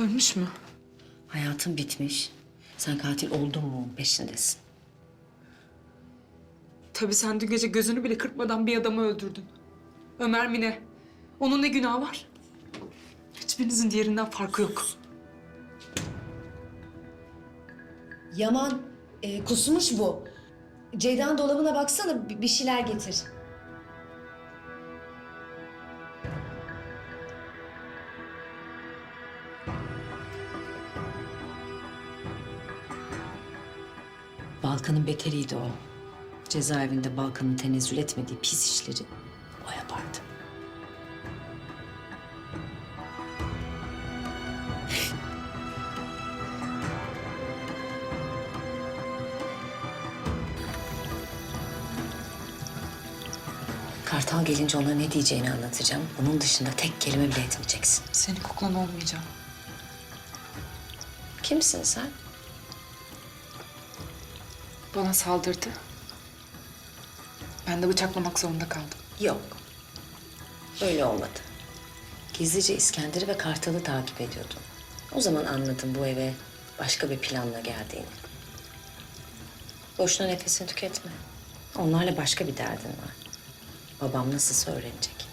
Ölmüş mü? Hayatın bitmiş. Sen katil oldun mu peşindesin. Tabii sen dün gece gözünü bile kırpmadan bir adamı öldürdün. Ömer Mine. Onun ne günahı var? Hiçbirinizin diğerinden farkı yok. Yaman, e, kusmuş bu. Ceyda'nın dolabına baksana, bi- bir şeyler getir. Balkan'ın beteriydi o. Cezaevinde Balkan'ın tenezzül etmediği pis işleri o yapardı. Kartal gelince ona ne diyeceğini anlatacağım. Onun dışında tek kelime bile etmeyeceksin. Senin kuklan olmayacağım. Kimsin sen? Bana saldırdı. Ben de bıçaklamak zorunda kaldım. Yok. Öyle olmadı. Gizlice İskender'i ve Kartal'ı takip ediyordum. O zaman anladım bu eve başka bir planla geldiğini. Boşuna nefesini tüketme. Onlarla başka bir derdin var. Babam nasılsa öğrenecek.